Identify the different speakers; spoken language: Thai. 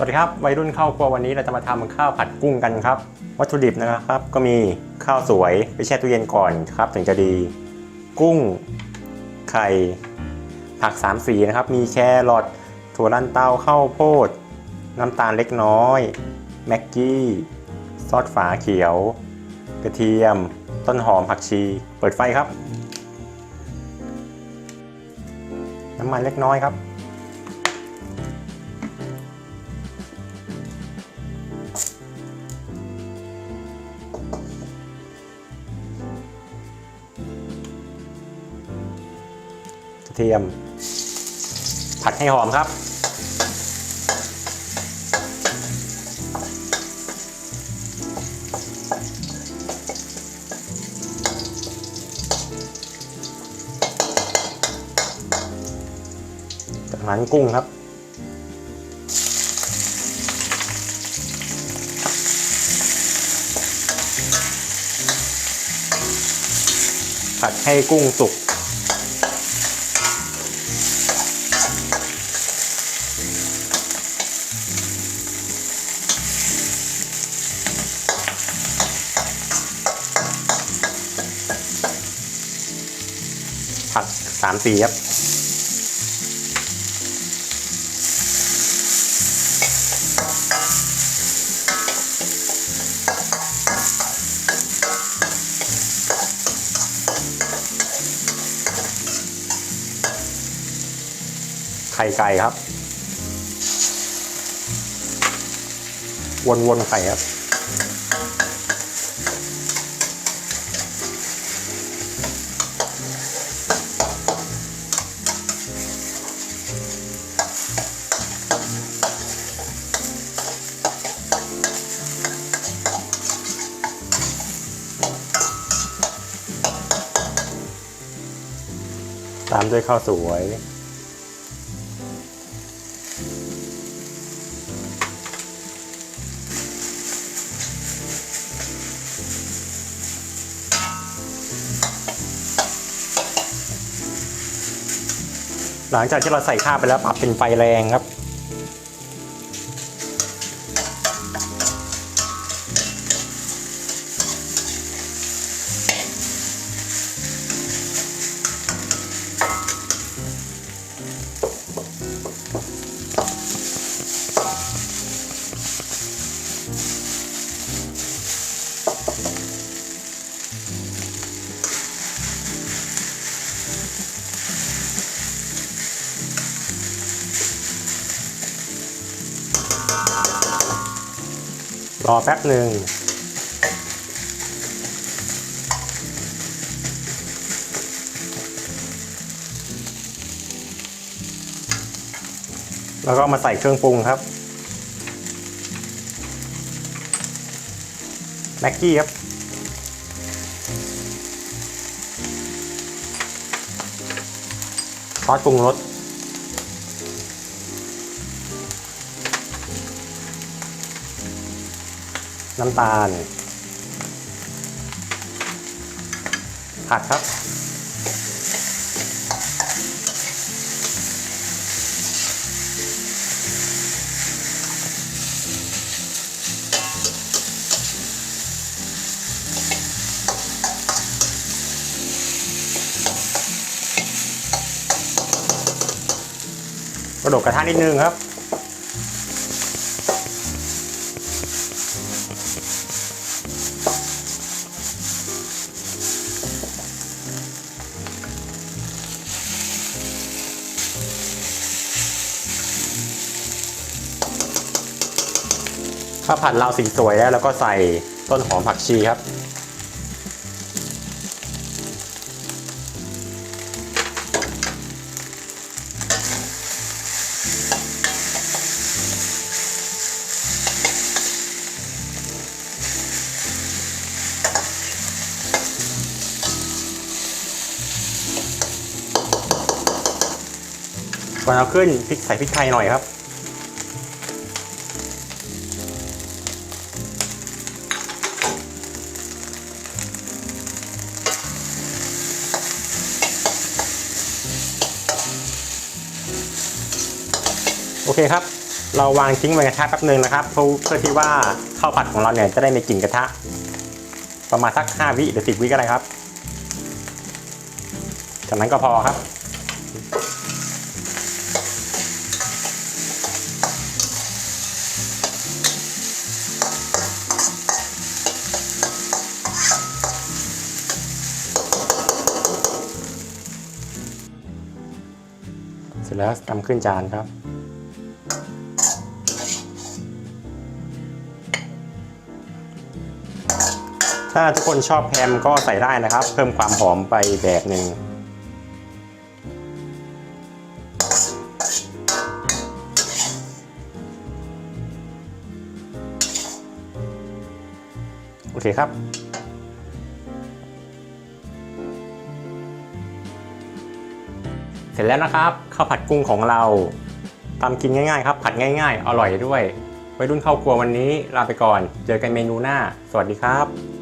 Speaker 1: สวัสดีครับวัยรุ่นเข้าวครัววันนี้เราจะมาทำข้าวผัดกุ้งกันครับ วัตถุดิบนะครับ ก็มีข้าวสวยไปแช่ตู้เย็นก่อนครับถึงจะดี กุ้งไข่ผักสามสีนะครับ มีแครอทถั่วลันเตาข้าวโพด น้ำตาลเล็กน้อย แม็กกี้ซอสฝาเขียว กระเทียม ต้นหอมผักชี เปิดไฟครับ น้ำมันเล็กน้อยครับ เทียม ผัดให้หอมครับ จากนั้นกุ้งครับผัดให้กุ้งสุก ผัดสามสีครับไข่ไก่ครับ วนๆไข่ครับ ตามด้วยข้าวสวย หลังจากที่เราใส่ข้าวไปแล้วปรับเป็นไฟแรงครับ รอแป๊บหนึ่งแล้วก็มาใส่เครื่องปรุงครับแม็กกี้ครับซอสปรุงรส น้ำตาล ผัดครับ กระโดดกระทะนิดนึงครับ ข้าผัดเราสีสวยแล้วแล้วก็ใส่ต้นหอมผักชีครับ ก่อนเอาขึ้นพริกใส่พริกไทยหน่อยครับ โอเคครับ เราวางทิ้งไว้กระทะแป๊บนึงนะครับเพื่อที่ว่าข้าวผัดของเราเนี่ยจะได้ไม่กลิ่นกระทะ ประมาณสัก 5 วิหรือ 10 วิก็ได้ครับ จากนั้นก็พอครับเสร็จแล้วนำขึ้นจานครับ ถ้าทุกคนชอบแฮมก็ใส่ได้นะครับ เพิ่มความหอมไปแบบหนึ่งโอเคครับเสร็จแล้วนะครับข้าวผัดกุ้งของเราทำกินง่ายๆครับ ผัดง่ายๆ อร่อยด้วยไว้รุ่นข้าวครัววันนี้ลาไปก่อน เจอกันเมนูหน้า สวัสดีครับ